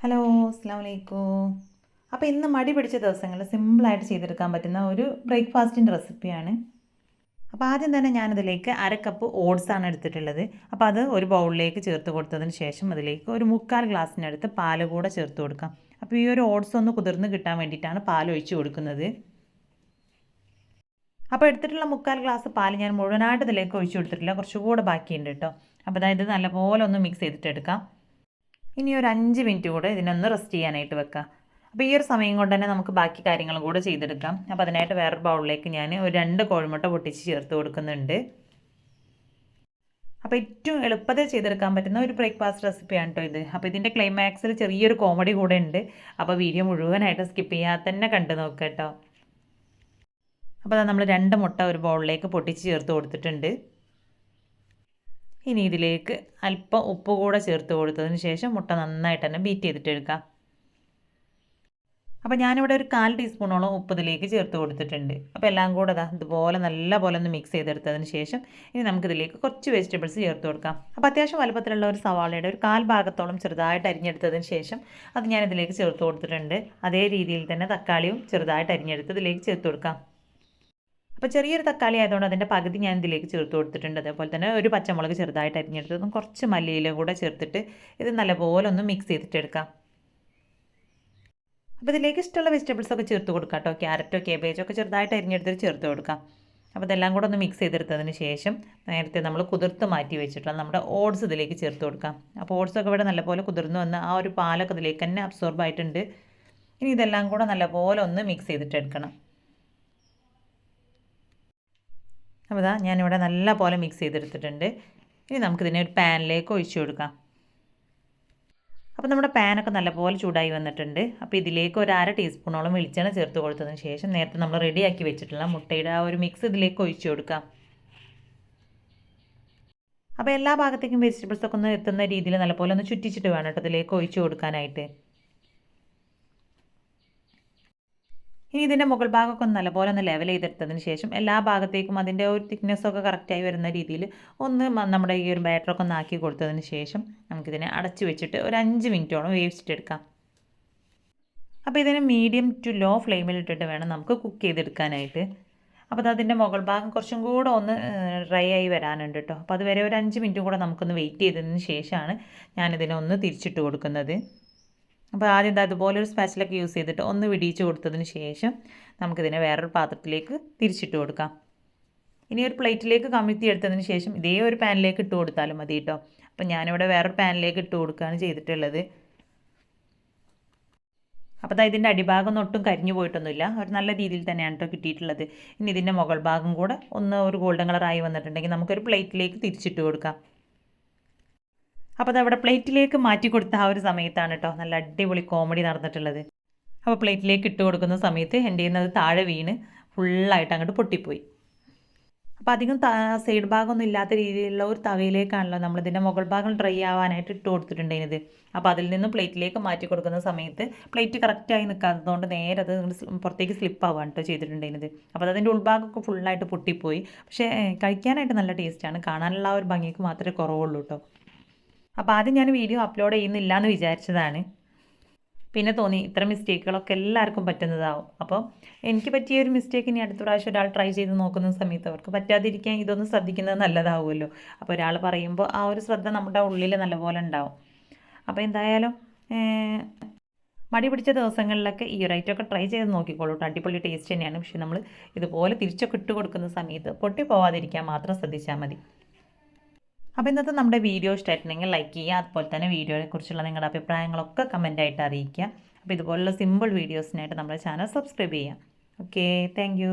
Hello അസ്സാം വലൈക്കും അപ്പോൾ ഇന്ന് മടി പിടിച്ച ദിവസങ്ങളിൽ സിമ്പിളായിട്ട് ചെയ്തെടുക്കാൻ പറ്റുന്ന ഒരു ബ്രേക്ക്ഫാസ്റ്റിന്റെ റെസിപ്പിയാണ് അപ്പോൾ ആദ്യം തന്നെ ഞാനതിലേക്ക് അര കപ്പ് ഓട്സ് ആണ് എടുത്തിട്ടുള്ളത്. അപ്പോൾ അത് ഒരു ബൗളിലേക്ക് ചേർത്ത് കൊടുത്തതിന് ശേഷം അതിലേക്ക് ഒരു മുക്കാൽ ഗ്ലാസ്സിനടുത്ത് പാൽ കൂടെ ചേർത്ത് കൊടുക്കാം. അപ്പോൾ ഈ ഒരു ഓട്സ് ഒന്ന് കുതിർന്ന് കിട്ടാൻ വേണ്ടിയിട്ടാണ് പാൽ ഒഴിച്ചു കൊടുക്കുന്നത്. അപ്പോൾ എടുത്തിട്ടുള്ള മുക്കാൽ ഗ്ലാസ് പാൽ ഞാൻ മുഴുവനായിട്ട് ഇതിലേക്ക് ഒഴിച്ചു കൊടുത്തിട്ടില്ല. കുറച്ചുകൂടെ ബാക്കിയുണ്ട് കേട്ടോ. അപ്പോൾ അതായത് നല്ലപോലെ ഒന്ന് മിക്സ് ചെയ്തിട്ട് എടുക്കാം ഇനി ഒരു അഞ്ച് മിനിറ്റ് കൂടെ ഇതിനൊന്ന് റെസ്റ്റ് ചെയ്യാനായിട്ട് വെക്കാം. അപ്പോൾ ഈ ഒരു സമയം കൊണ്ട് തന്നെ നമുക്ക് ബാക്കി കാര്യങ്ങളും കൂടെ ചെയ്തെടുക്കാം. അപ്പോൾ അതിനായിട്ട് വേറൊരു ബൗളിലേക്ക് ഞാൻ ഒരു രണ്ട് കോഴിമുട്ട പൊട്ടിച്ച് ചേർത്ത് കൊടുക്കുന്നുണ്ട്. അപ്പോൾ ഏറ്റവും എളുപ്പത്തിൽ ചെയ്തെടുക്കാൻ പറ്റുന്ന ഒരു ബ്രേക്ക്ഫാസ്റ്റ് റെസിപ്പിയാണ് കേട്ടോ ഇത്. അപ്പോൾ ഇതിന്റെ ക്ലൈമാക്സിൽ ചെറിയൊരു കോമഡി കൂടെ ഉണ്ട്. അപ്പോൾ വീഡിയോ മുഴുവനായിട്ട് സ്കിപ്പ് ചെയ്യാതെ തന്നെ കണ്ടു നോക്കുക കേട്ടോ. അപ്പോൾ നമ്മൾ രണ്ട് മുട്ട ഒരു ബൗളിലേക്ക് പൊട്ടിച്ച് ചേർത്ത് കൊടുത്തിട്ടുണ്ട്. ഇനി ഇതിലേക്ക് അല്പം ഉപ്പ് കൂടെ ചേർത്ത് കൊടുത്തതിന് ശേഷം മുട്ട നന്നായിട്ട് തന്നെ ബീറ്റ് ചെയ്തിട്ട് എടുക്കാം. അപ്പോൾ ഞാനിവിടെ ഒരു കാൽ ടീസ്പൂണോളം ഉപ്പ് ഇതിലേക്ക് ചേർത്ത് കൊടുത്തിട്ടുണ്ട്. അപ്പോൾ എല്ലാം കൂടെ അതാ ഇതുപോലെ നല്ല പോലെ ഒന്ന് മിക്സ് ചെയ്തെടുത്തതിന് ശേഷം ഇനി നമുക്കിതിലേക്ക് കുറച്ച് വെജിറ്റബിൾസ് ചേർത്ത് കൊടുക്കാം. അപ്പോൾ അത്യാവശ്യം വലുപ്പത്തിലുള്ള ഒരു സവാളയുടെ ഒരു കാൽ ഭാഗത്തോളം ചെറുതായിട്ട് അരിഞ്ഞെടുത്തതിന് ശേഷം അത് ഞാൻ ഇതിലേക്ക് ചേർത്ത് കൊടുത്തിട്ടുണ്ട്. അതേ രീതിയിൽ തന്നെ തക്കാളിയും ചെറുതായിട്ട് അരിഞ്ഞെടുത്ത് ഇതിലേക്ക് ചേർത്ത് കൊടുക്കാം. അപ്പോൾ ചെറിയൊരു തക്കാളി ആയതുകൊണ്ട് അതിന്റെ പകുതി ഞാൻ ഇതിലേക്ക് ചേർത്ത് കൊടുത്തിട്ടുണ്ട്. അതേപോലെ തന്നെ ഒരു പച്ചമുളക് ചെറുതായിട്ട് അരിഞ്ഞെടുത്തതും കുറച്ച് മല്ലിയിലും കൂടെ ചേർത്തിട്ട് ഇത് നല്ലപോലെ ഒന്ന് മിക്സ് ചെയ്തിട്ട് എടുക്കാം. അപ്പോൾ ഇതിലേക്ക് ഇഷ്ടമുള്ള വെജിറ്റബിൾസ് ഒക്കെ ചേർത്ത് കൊടുക്കാം കേട്ടോ. ക്യാരറ്റോ കേബേജോ ഒക്കെ ചെറുതായിട്ട് അരിഞ്ഞെടുത്തിട്ട് ചേർത്ത് കൊടുക്കാം. അപ്പോൾ ഇതെല്ലാം കൂടെ ഒന്ന് മിക്സ് ചെയ്തെടുത്തതിന് ശേഷം നേരത്തെ നമ്മൾ കുതിർത്ത് മാറ്റി വെച്ചിട്ടുള്ള നമ്മുടെ ഓട്സ് ഇതിലേക്ക് ചേർത്ത് കൊടുക്കാം. അപ്പോൾ ഓട്സ് ഒക്കെ ഇവിടെ നല്ലപോലെ കുതിർന്ന് വന്ന് ആ ഒരു പാലൊക്കെ ഇതിലേക്ക് തന്നെ അബ്സോർബ് ആയിട്ടുണ്ട്. ഇനി ഇതെല്ലാം കൂടെ നല്ലപോലെ ഒന്ന് മിക്സ് ചെയ്തിട്ട് അപ്പോൾ ഇതാ ഞാനിവിടെ നല്ല പോലെ മിക്സ് ചെയ്തെടുത്തിട്ടുണ്ട്. ഇനി നമുക്കിതിനെ ഒരു പാനിലേക്ക് ഒഴിച്ചു കൊടുക്കാം. അപ്പോൾ നമ്മുടെ പാനൊക്കെ നല്ലപോലെ ചൂടായി വന്നിട്ടുണ്ട്. അപ്പോൾ ഇതിലേക്ക് ഒരു അര ടീസ്പൂണോളം വെളിച്ചെണ്ണ ചേർത്ത് കൊടുത്തതിന് ശേഷം നേരത്തെ നമ്മൾ റെഡിയാക്കി വെച്ചിട്ടുള്ള മുട്ടയുടെ ആ ഒരു മിക്സ് ഇതിലേക്ക് ഒഴിച്ചു കൊടുക്കാം. അപ്പോൾ എല്ലാ ഭാഗത്തേക്കും വെജിറ്റബിൾസൊക്കെ ഒന്ന് എത്തുന്ന രീതിയിൽ നല്ലപോലെ ഒന്ന് ചുറ്റിച്ചിട്ട് വേണം കേട്ടോ ഇതിലേക്ക് ഒഴിച്ചു കൊടുക്കാനായിട്ട്. ഇനി ഇതിന്റെ മുകൾ ഭാഗമൊക്കെ ഒന്ന് നല്ലപോലെ ഒന്ന് ലെവൽ ചെയ്തെടുത്തതിന് ശേഷം എല്ലാ ഭാഗത്തേക്കും അതിന്റെ ഒരു തിക്നെസ്സൊക്കെ കറക്റ്റായി വരുന്ന രീതിയിൽ ഒന്ന് നമ്മുടെ ഈ ഒരു ബാറ്ററൊക്കെ ഒന്ന് ആക്കി കൊടുത്തതിന് ശേഷം നമുക്കിതിനെ അടച്ചു വെച്ചിട്ട് ഒരു അഞ്ച് മിനിറ്റോളം വേവിച്ചിട്ടെടുക്കാം അപ്പോൾ ഇതിനെ മീഡിയം ടു ലോ ഫ്ലെയിമിൽ ഇട്ടിട്ട് വേണം നമുക്ക് കുക്ക് ചെയ്തെടുക്കാനായിട്ട്. അപ്പോൾ അത് അതിന്റെ മുകൾ ഭാഗം കുറച്ചും കൂടെ ഒന്ന് ഡ്രൈ ആയി വരാനുണ്ട് കേട്ടോ അപ്പോൾ അതുവരെ ഒരു അഞ്ച് മിനിറ്റും കൂടെ നമുക്കൊന്ന് വെയിറ്റ് ചെയ്തതിന് ശേഷമാണ് ഞാനിതിനെ ഒന്ന് തിരിച്ചിട്ട് കൊടുക്കുന്നത്. അപ്പോൾ ആദ്യം ഇത് അതുപോലെ ഒരു സ്പാച്ചിലൊക്കെ യൂസ് ചെയ്തിട്ട് ഒന്ന് വിടിയിച്ച് കൊടുത്തതിന് ശേഷം നമുക്കിതിനെ വേറൊരു പാത്രത്തിലേക്ക് തിരിച്ചിട്ട് കൊടുക്കാം. ഇനി ഒരു പ്ലേറ്റിലേക്ക് കമിഴ്ത്തി എടുത്തതിന് ശേഷം ഇതേ ഒരു പാനിലേക്ക് ഇട്ട് കൊടുത്താലും മതി കേട്ടോ അപ്പം ഞാനിവിടെ വേറൊരു പാനിലേക്ക് ഇട്ട് കൊടുക്കുകയാണ് ചെയ്തിട്ടുള്ളത്. അപ്പോൾ ഇതിന്റെ അടിഭാഗം ഒട്ടും കരിഞ്ഞു പോയിട്ടൊന്നുമില്ല. ഒരു നല്ല രീതിയിൽ തന്നെയാണ് കേട്ടോ കിട്ടിയിട്ടുള്ളത്. ഇനി ഇതിന്റെ മുകൾ ഭാഗം കൂടെ ഒന്ന് ഒരു ഗോൾഡൻ കളറായി വന്നിട്ടുണ്ടെങ്കിൽ നമുക്കൊരു പ്ലേറ്റിലേക്ക് തിരിച്ചിട്ട് കൊടുക്കാം. അപ്പോൾ അത് അവിടെ പ്ലേറ്റിലേക്ക് മാറ്റി കൊടുത്ത ആ ഒരു സമയത്താണ് കേട്ടോ. നല്ല അടിപൊളി കോമഡി നടന്നിട്ടുള്ളത്. അപ്പോൾ പ്ലേറ്റിലേക്ക് ഇട്ട് കൊടുക്കുന്ന സമയത്ത് എന്റെ അത് താഴെ വീണ് ഫുള്ളായിട്ട് അങ്ങോട്ട് പൊട്ടിപ്പോയി. അപ്പോൾ അധികം സൈഡ് ഭാഗമൊന്നും ഇല്ലാത്ത രീതിയിലുള്ള ഒരു തവയിലേക്കാണല്ലോ നമ്മളിതിന്റെ മുകൾ ഭാഗം ഡ്രൈ ആവാനായിട്ട് ഇട്ട് കൊടുത്തിട്ടുണ്ടായിരുന്നത്. അപ്പോൾ അതിൽ നിന്ന് പ്ലേറ്റിലേക്ക് മാറ്റി കൊടുക്കുന്ന സമയത്ത് പ്ലേറ്റ് കറക്റ്റായി നിൽക്കാത്തതുകൊണ്ട് നേരെ അത് പുറത്തേക്ക് സ്ലിപ്പ് ആവുകയാണ് കേട്ടോ ചെയ്തിട്ടുണ്ടായിരുന്നത്. അപ്പോൾ അതിന്റെ ഉൾഭാഗമൊക്കെ ഫുള്ളായിട്ട് പൊട്ടിപ്പോയി. പക്ഷേ കഴിക്കാനായിട്ട് നല്ല ടേസ്റ്റാണ് കാണാനുള്ള ആ ഒരു ഭംഗിക്ക് മാത്രമേ കുറവുള്ളൂ കേട്ടോ. അപ്പോൾ ആദ്യം ഞാൻ വീഡിയോ അപ്ലോഡ് ചെയ്യുന്നില്ല എന്ന് വിചാരിച്ചതാണ്. പിന്നെ തോന്നി ഇത്ര മിസ്റ്റേക്കുകളൊക്കെ എല്ലാവർക്കും പറ്റുന്നതാവും. അപ്പോൾ എനിക്ക് പറ്റിയ ഒരു മിസ്റ്റേക്ക് ഇനി അടുത്ത പ്രാവശ്യം ഒരാൾ ട്രൈ ചെയ്ത് നോക്കുന്ന സമയത്ത് അവർക്ക് പറ്റാതിരിക്കാൻ ഇതൊന്ന് ശ്രദ്ധിക്കുന്നത് നല്ലതാവുമല്ലോ. അപ്പോൾ ഒരാൾ പറയുമ്പോൾ ആ ഒരു ശ്രദ്ധ നമ്മുടെ ഉള്ളിൽ നല്ലപോലെ ഉണ്ടാവും. അപ്പോൾ എന്തായാലും മടി പിടിച്ച ദിവസങ്ങളിലൊക്കെ ഈ ഒരു ഐറ്റമൊക്കെ ട്രൈ ചെയ്ത് നോക്കിക്കോളൂ. അടിപൊളി ടേസ്റ്റ് തന്നെയാണ്. പക്ഷേ നമ്മൾ ഇതുപോലെ തിരിച്ചൊക്കെ ഇട്ട് കൊടുക്കുന്ന സമയത്ത് പൊട്ടി പോവാതിരിക്കാൻ മാത്രം ശ്രദ്ധിച്ചാൽ മതി. അപ്പോൾ ഇന്നത്തെ നമ്മുടെ വീഡിയോ ഇഷ്ടമായിട്ടുണ്ടെങ്കിൽ ലൈക്ക് ചെയ്യുക. അതുപോലെ തന്നെ വീഡിയോയെക്കുറിച്ചുള്ള നിങ്ങളുടെ അഭിപ്രായങ്ങളൊക്കെ കമന്റായിട്ട് അറിയിക്കുക. അപ്പോൾ ഇതുപോലുള്ള സിമ്പിൾ വീഡിയോസിനായിട്ട് നമ്മുടെ ചാനൽ സബ്സ്ക്രൈബ് ചെയ്യുക. Okay thank